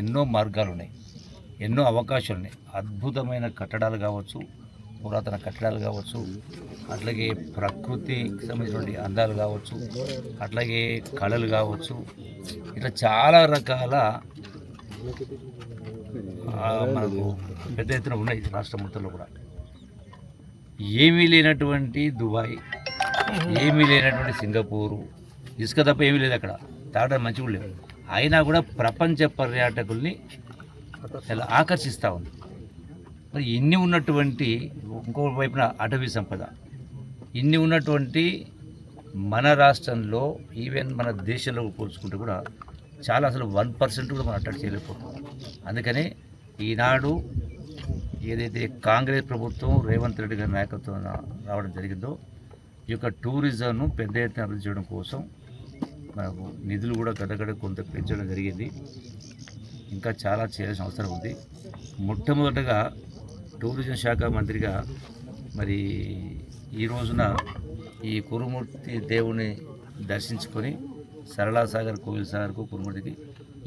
ఎన్నో మార్గాలు ఉన్నాయి ఎన్నో అవకాశాలు ఉన్నాయి అద్భుతమైన కట్టడాలు కావచ్చు పురాతన కట్టడాలు కావచ్చు అట్లాగే ప్రకృతికి సంబంధించినటువంటి అందాలు కావచ్చు అట్లాగే కళలు కావచ్చు ఇట్లా చాలా రకాల మనకు పెద్ద ఎత్తున ఉన్నాయి రాష్ట్ర మొత్తంలో కూడా. ఏమీ లేనటువంటి దుబాయ్ ఏమీ లేనటువంటి సింగపూరు ఇసుక తప్ప ఏమీ లేదు అక్కడ. తాగడానికి మంచిగా లేవు. అయినా కూడా ప్రపంచ పర్యాటకుల్ని చాలా ఆకర్షిస్తూ ఉంది. మరి ఇన్ని ఉన్నటువంటి ఇంకో వైపున అటవీ సంపద. ఇన్ని ఉన్నటువంటి మన రాష్ట్రంలో ఈవెన్ మన దేశంలో పోల్చుకుంటే కూడా చాలా అసలు వన్ పర్సెంట్ కూడా మనం అటాక్ చేయలేకపోతున్నాం. అందుకనే ఈనాడు ఏదైతే కాంగ్రెస్ ప్రభుత్వం రేవంత్ రెడ్డి గారి నాయకత్వం రావడం జరిగిందో ఈ యొక్క టూరిజంను పెద్ద ఎత్తున అభివృద్ధి చేయడం కోసం మనకు నిధులు కూడా గడగడ కొంత పెంచడం జరిగింది. ఇంకా చాలా చేయాల్సిన అవసరం ఉంది. మొట్టమొదటగా టూరిజం శాఖ మంత్రిగా మరి ఈ రోజున ఈ కురుమూర్తి దేవుని దర్శించుకొని సరళాసాగర్ కోవిల్ సాగర్కు కురుమూర్తికి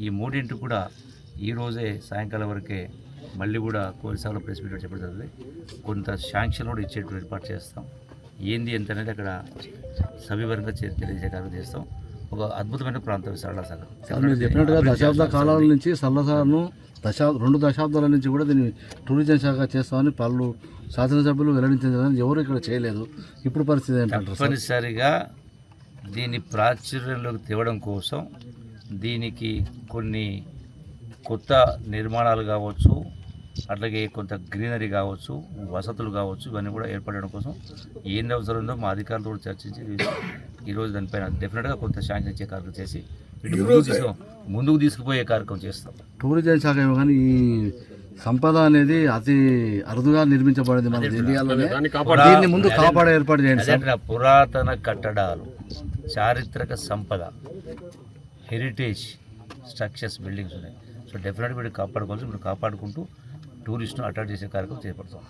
ఈ మూడింటి కూడా ఈరోజే సాయంకాలం వరకే మళ్ళీ కూడా కోవిల్ సాగర్లో ప్రెస్ మీట్ చెప్పడం జరుగుతుంది. కొంత శాంక్షన్ కూడా ఇచ్చేటువంటి ఏర్పాటు చేస్తాం. ఏంది ఎంత అనేది అక్కడ సవివరంగా చే- చేస్తాం ఒక అద్భుతమైన ప్రాంతం సరళాసాగర్ సార్ మీరు చెప్పినట్టుగా దశాబ్ద కాలాల నుంచి సల్లసార్ను దశా రెండు దశాబ్దాల నుంచి కూడా దీన్ని టూరిజం శాఖ చేస్తామని పలు శాసనసభ్యులు వెల్లడించారు కానీ ఎవరు ఇక్కడ చేయలేదు. ఇప్పుడు పరిస్థితి ఏంటంటారు సార్? తప్పనిసరిగా దీన్ని ప్రాచుర్యంలోకి తేవడం కోసం దీనికి కొన్ని కొత్త నిర్మాణాలు కావచ్చు అట్లాగే కొంత గ్రీనరీ కావచ్చు వసతులు కావచ్చు ఇవన్నీ కూడా ఏర్పడడం కోసం ఏంది అవసరం ఉందో మా అధికారులతో కూడా చర్చించి ఈరోజు దానిపైన డెఫినెట్గా కొంత శాంక్షన్ ఇచ్చే కార్యక్రమం చేసి ముందుకు తీసు ముందుకు తీసుకుపోయే కార్యక్రమం చేస్తాం. టూరిజం శాఖ ఏమో కానీ ఈ సంపద అనేది అతి అరుదుగా నిర్మించబడింది మన ఇండియాలోనే. దీన్ని ముందు కాపాడే ఏర్పాటు చేయండి పురాతన కట్టడాలు చారిత్రక సంపద హెరిటేజ్ స్ట్రక్చర్స్ బిల్డింగ్స్ ఉన్నాయి. సో డెఫినెట్గా వీటిని కాపాడుకోవాల్సి ఇప్పుడు కాపాడుకుంటూ టూరిస్టును అట్రాక్ట్ చేసే కార్యక్రమం చేపడతాం.